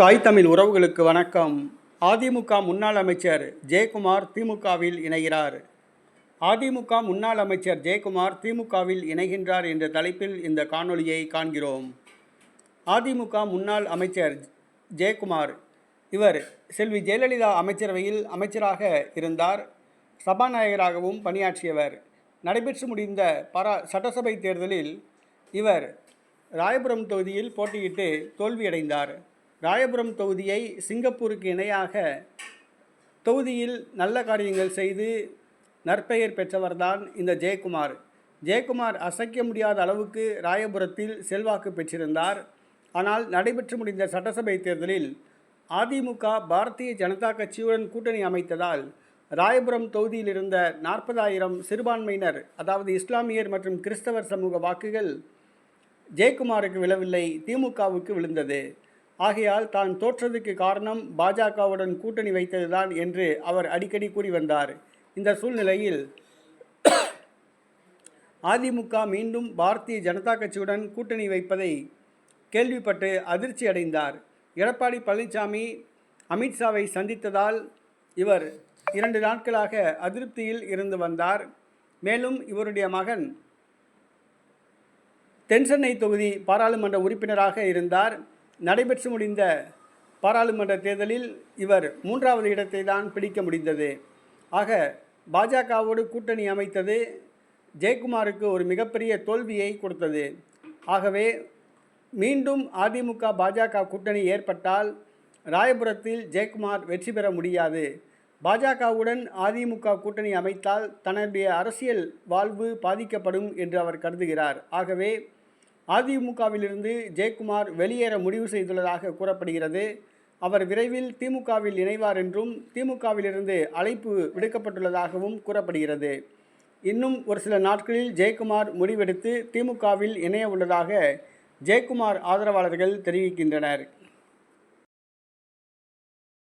தாய் தமிழ் உறவுகளுக்கு வணக்கம். அதிமுக முன்னாள் அமைச்சர் ஜெயக்குமார் திமுகவில் இணைகிறார். அதிமுக முன்னாள் அமைச்சர் ஜெயக்குமார் திமுகவில் இணைகின்றார் என்ற தலைப்பில் இந்த காணொலியை காண்கிறோம். அதிமுக முன்னாள் அமைச்சர் ஜெயக்குமார் இவர் செல்வி ஜெயலலிதா அமைச்சரவையில் அமைச்சராக இருந்தார். சபாநாயகராகவும் பணியாற்றியவர். நடைபெற்று முடிந்த பரா சட்டசபை தேர்தலில் இவர் ராயபுரம் தொகுதியில் போட்டியிட்டு தோல்வியடைந்தார். ராயபுரம் தொகுதியை சிங்கப்பூருக்கு இணையாக தொகுதியில் நல்ல காரியங்கள் செய்து நற்பெயர் பெற்றவர்தான் இந்த ஜெயக்குமார். ஜெயக்குமார் அசைக்க முடியாத அளவுக்கு ராயபுரத்தில் செல்வாக்கு பெற்றிருந்தார். ஆனால் நடைபெற்று முடிந்த சட்டசபை தேர்தலில் அதிமுக பாரதிய ஜனதா கட்சியுடன் கூட்டணி அமைத்ததால் ராயபுரம் தொகுதியில் இருந்த நாற்பதாயிரம் சிறுபான்மையினர் அதாவது இஸ்லாமியர் மற்றும் கிறிஸ்தவர் சமூக வாக்குகள் ஜெயக்குமாருக்கு விழவில்லை திமுகவுக்கு விழுந்தது. ஆகையால் தான் தோற்றதுக்கு காரணம் பாஜகவுடன் கூட்டணி வைத்ததுதான் என்று அவர் அடிக்கடி கூறி வந்தார். இந்த சூழ்நிலையில் அதிமுக மீண்டும் பாரதிய ஜனதா கட்சியுடன் கூட்டணி வைப்பதை கேள்விப்பட்டு அதிர்ச்சி அடைந்தார். எடப்பாடி பழனிசாமி அமித்ஷாவை சந்தித்ததால் இவர் இரண்டு நாட்களாக அதிருப்தியில் இருந்து வந்தார். மேலும் இவருடைய மகன் தென்சென்னை தொகுதி பாராளுமன்ற உறுப்பினராக இருந்தார். நடைபெற்று முடிந்த பாராளுமன்ற தேர்தலில் இவர் மூன்றாவது இடத்தை தான் பிடிக்க முடிந்தது. ஆக பாஜகவோடு கூட்டணி அமைத்தது ஜெயக்குமாருக்கு ஒரு மிகப்பெரிய தோல்வியை கொடுத்தது. ஆகவே மீண்டும் அதிமுக பாஜக கூட்டணி ஏற்பட்டால் ராயபுரத்தில் ஜெயக்குமார் வெற்றி பெற முடியாது. பாஜகவுடன் அதிமுக கூட்டணி அமைத்தால் தன்னுடைய அரசியல் வாழ்வு பாதிக்கப்படும் என்று அவர் கருதுகிறார். ஆகவே அதிமுகவிலிருந்து ஜெயக்குமார் வெளியேற முடிவு செய்துள்ளதாக கூறப்படுகிறது. அவர் விரைவில் திமுகவில் இணைவார் என்றும் திமுகவிலிருந்து அழைப்பு விடுக்கப்பட்டுள்ளதாகவும் கூறப்படுகிறது. இன்னும் ஒரு சில நாட்களில் ஜெயக்குமார் முடிவெடுத்து திமுகவில் இணைய உள்ளதாக ஜெயக்குமார் ஆதரவாளர்கள் தெரிவிக்கின்றனர்.